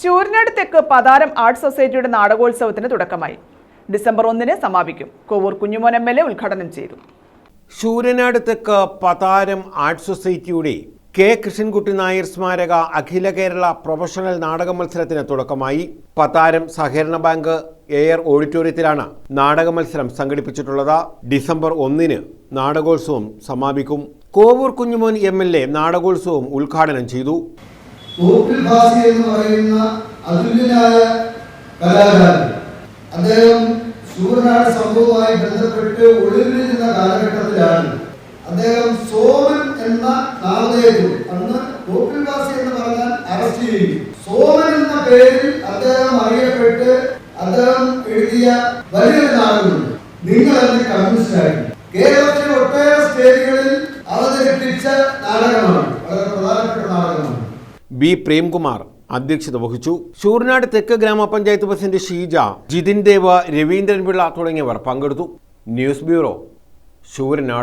ശൂരനാട് തെക്ക് പതാരം ആർട്ട് സൊസൈറ്റിയുടെ നാടകോത്സവത്തിന് തുടക്കമായി. ഡിസംബർ ഒന്നിന് സമാപിക്കും. Kovoor Kunjumon M L A ഉദ്ഘാടനം ചെയ്തു. ശൂരനാട് തെക്ക് പതാരം ആർട്ട് സൊസൈറ്റിയുടെ കെ കൃഷ്ണൻകുട്ടി നായർ സ്മാരക അഖില കേരള പ്രൊഫഷണൽ നാടക മത്സരത്തിന് തുടക്കമായി. പതാരം സഹകരണ ബാങ്ക് എയർ ഓഡിറ്റോറിയത്തിലാണ് നാടക മത്സരം സംഘടിപ്പിച്ചിട്ടുള്ളത്. ഡിസംബർ ഒന്നിന് നാടകോത്സവം സമാപിക്കും. Kovoor Kunjumon M L A നാടകോത്സവം ഉദ്ഘാടനം ചെയ്തു. തോപ്പിൽ ഭാസി എന്ന് പറയുന്ന അതുല്യനായ കലാകാരൻ. അദ്ദേഹം സൂര്യനാട് സംഭവവുമായി ബന്ധപ്പെട്ട് ഒളിവിലിരുന്ന കാലഘട്ടത്തിലാണ്. അദ്ദേഹം സോമൻ എന്ന നാമധേയത്തിൽ അന്ന് തോപ്പിൽ ഭാസി എന്ന് പറഞ്ഞാൽ അറസ്റ്റ് ചെയ്യും. സോമൻ എന്ന പേരിൽ അദ്ദേഹം അറിയപ്പെട്ട് അദ്ദേഹം എഴുതിയ വലിയൊരു നാടകമുണ്ട്. നിങ്ങൾ അതിന് കമ്മ്യൂണിസ്റ്റ് ആയിരുന്നു കേരളത്തിലെ ഒട്ടേറെ സ്റ്റേജുകളിൽ അവതരിപ്പിച്ച നാടകമാണ്. വളരെ പ്രധാനപ്പെട്ട നാടകമാണ്. ബി പ്രേംകുമാർ അധ്യക്ഷത വഹിച്ചു. ശൂർനാട് തെക്ക് ഗ്രാമപഞ്ചായത്ത് പ്രസിഡന്റ് ഷീജ ജിതിൻ ദേവ രവീന്ദ്രൻപിള്ള തുടങ്ങിയവർ പങ്കെടുത്തു. News bureau Sooranad